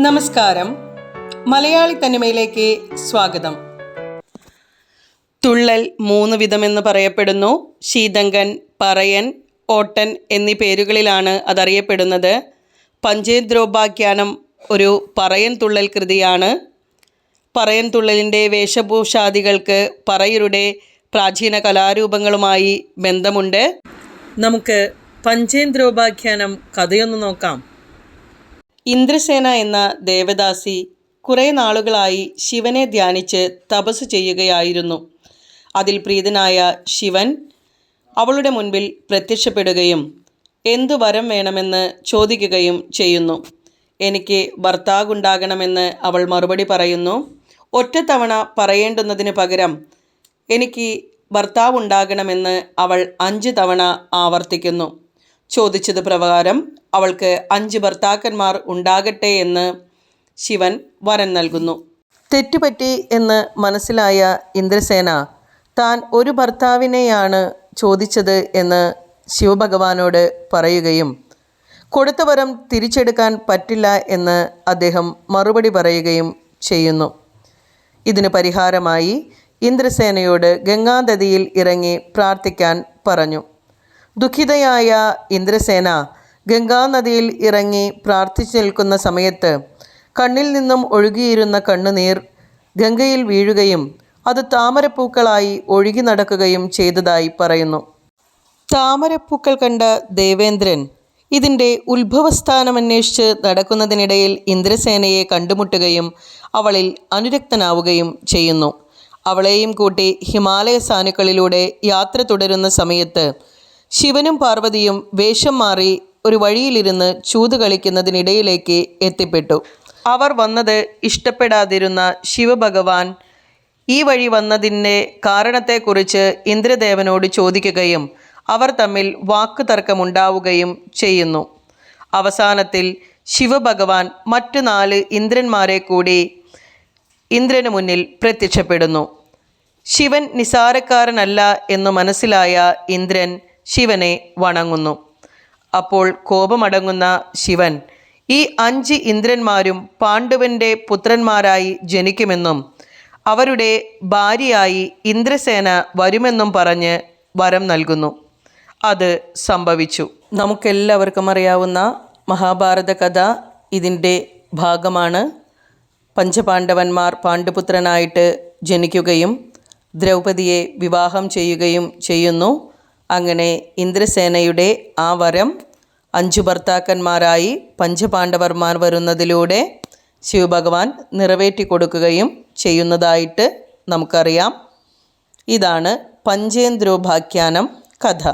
നമസ്കാരം. മലയാളി തനിമയിലേക്ക് സ്വാഗതം. തുള്ളൽ മൂന്ന് വിധമെന്ന് പറയപ്പെടുന്നു. ശീതങ്കൻ പറയൻ ഓട്ടൻ എന്നീ പേരുകളിലാണ് അതറിയപ്പെടുന്നത്. പഞ്ചേന്ദ്രോപാഖ്യാനം ഒരു പറയൻ തുള്ളൽ കൃതിയാണ്. പറയൻ തുള്ളലിന്റെ വേഷഭൂഷാദികൾക്ക് പറയരുടെ പ്രാചീന കലാരൂപങ്ങളുമായി ബന്ധമുണ്ട്. നമുക്ക് പഞ്ചേന്ദ്രോപാഖ്യാനം കഥയൊന്ന് നോക്കാം. ഇന്ദ്രസേന എന്ന ദേവദാസി കുറേ നാളുകളായി ശിവനെ ധ്യാനിച്ച് തപസ് ചെയ്യുകയായിരുന്നു. അതിൽ പ്രീതനായ ശിവൻ അവളുടെ മുൻപിൽ പ്രത്യക്ഷപ്പെടുകയും എന്തു വരം വേണമെന്ന് ചോദിക്കുകയും ചെയ്യുന്നു. എനിക്ക് ഭർത്താവുണ്ടാകണമെന്ന് അവൾ മറുപടി പറയുന്നു. ഒറ്റത്തവണ പറയേണ്ടുന്നതിന് പകരം എനിക്ക് ഭർത്താവുണ്ടാകണമെന്ന് അവൾ അഞ്ച് തവണ ആവർത്തിക്കുന്നു. ചോദിച്ചത് പ്രകാരം അവൾക്ക് അഞ്ച് ഭർത്താക്കന്മാർ ഉണ്ടാകട്ടെ എന്ന് ശിവൻ വരം നൽകുന്നു. തെറ്റുപറ്റി എന്ന് മനസ്സിലായ ഇന്ദ്രസേന താൻ ഒരു ഭർത്താവിനെയാണ് ചോദിച്ചത് എന്ന് ശിവഭഗവാനോട് പറയുകയും കൊടുത്ത വരം തിരിച്ചെടുക്കാൻ പറ്റില്ല എന്ന് അദ്ദേഹം മറുപടി പറയുകയും ചെയ്യുന്നു. ഇതിന് പരിഹാരമായി ഇന്ദ്രസേനയോട് ഗംഗാനദിയിൽ ഇറങ്ങി പ്രാർത്ഥിക്കാൻ പറഞ്ഞു. ദുഃഖിതയായ ഇന്ദ്രസേന ഗംഗാനദിയിൽ ഇറങ്ങി പ്രാർത്ഥിച്ചു നിൽക്കുന്ന സമയത്ത് കണ്ണിൽ നിന്നും ഒഴുകിയിരുന്ന കണ്ണുനീർ ഗംഗയിൽ വീഴുകയും അത് താമരപ്പൂക്കളായി ഒഴുകി നടക്കുകയും ചെയ്തതായി പറയുന്നു. താമരപ്പൂക്കൾ കണ്ട ദേവേന്ദ്രൻ ഇതിന്റെ ഉത്ഭവസ്ഥാനം അന്വേഷിച്ച് നടക്കുന്നതിനിടയിൽ ഇന്ദ്രസേനയെ കണ്ടുമുട്ടുകയും അവളിൽ അനുരക്തനാവുകയും ചെയ്യുന്നു. അവളെയും കൂട്ടി ഹിമാലയ സാനുക്കളിലൂടെ യാത്ര തുടരുന്ന സമയത്ത് ശിവനും പാർവതിയും വേഷം മാറി ഒരു വഴിയിലിരുന്ന് ചൂത് കളിക്കുന്നതിനിടയിലേക്ക് എത്തിപ്പെട്ടു. അവർ വന്നത് ഇഷ്ടപ്പെടാതിരുന്ന ശിവഭഗവാൻ. ഈ വഴി വന്നതിന്റെ കാരണത്തെക്കുറിച്ച് ഇന്ദ്രദേവനോട് ചോദിക്കുകയും അവർ തമ്മിൽ വാക്ക് തർക്കമുണ്ടാവുകയും ചെയ്യുന്നു. അവസാനത്തിൽ ശിവഭഗവാൻ മറ്റു നാല് ഇന്ദ്രന്മാരെ കൂടി ഇന്ദ്രന് മുന്നിൽ പ്രത്യക്ഷപ്പെടുന്നു. ശിവൻ നിസാരക്കാരനല്ല എന്ന് മനസ്സിലായ ഇന്ദ്രൻ ശിവനെ വണങ്ങുന്നു. അപ്പോൾ കോപമടങ്ങുന്ന ശിവൻ ഈ അഞ്ച് ഇന്ദ്രന്മാരും പാണ്ഡുവിന്റെ പുത്രന്മാരായി ജനിക്കുമെന്നും അവരുടെ ഭാര്യയായി ഇന്ദ്രസേന വരുമെന്നും പറഞ്ഞ് വരം നൽകുന്നു. അത് സംഭവിച്ചു. നമുക്കെല്ലാവർക്കും അറിയാവുന്ന മഹാഭാരത കഥ ഇതിന്റെ ഭാഗമാണ്. പഞ്ചപാണ്ഡവന്മാർ പാണ്ഡുപുത്രനായിട്ട് ജനിക്കുകയും ദ്രൗപതിയെ വിവാഹം ചെയ്യുകയും ചെയ്യുന്നു. അങ്ങനെ ഇന്ദ്രസേനയുടെ ആ വരം അഞ്ചു ഭർത്താക്കന്മാരായി പഞ്ചപാണ്ഡവർമാർ വരുന്നതിലൂടെ ശിവഭഗവാൻ നിറവേറ്റി കൊടുക്കുകയും ചെയ്യുന്നതായിട്ട് നമുക്കറിയാം. ഇതാണ് പഞ്ചേന്ദ്രോപാഖ്യാനം കഥ.